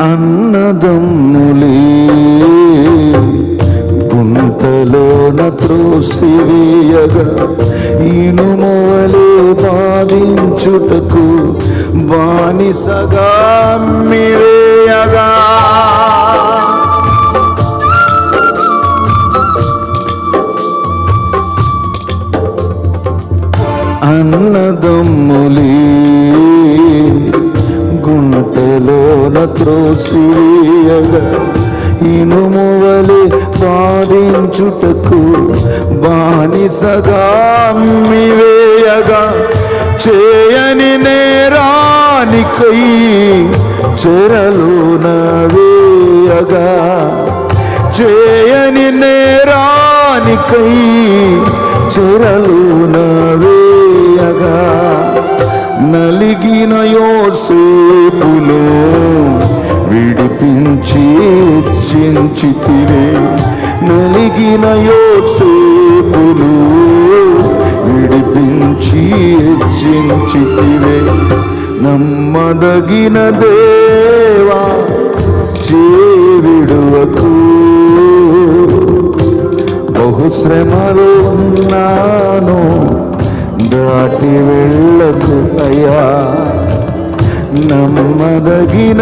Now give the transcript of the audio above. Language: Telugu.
అన్నదమ్ములే గుంటలోన త్రోసివేయగా ఇనుమవలే బాధించుటకు బానిసగా మివేయగా అన్నదమ్ములే గుంటలోన త్రోసియగా ఇనుమువలే బాధించుటకు బానిసగా మివేయగా చేయని నేరానికై చెరలోన వేయగా. చేయని నేరానికై చెరలోన వేయగా. నలిగిన యోసేపు చించితివే నలిగిన యోసేపును విడిపించి చించితివే నమ్మదగిన దేవా చేవిడువకు బహుశ్రమలో ఉన్నాను దాటి వెళ్ళకు అయ్యా. నమ్మదగిన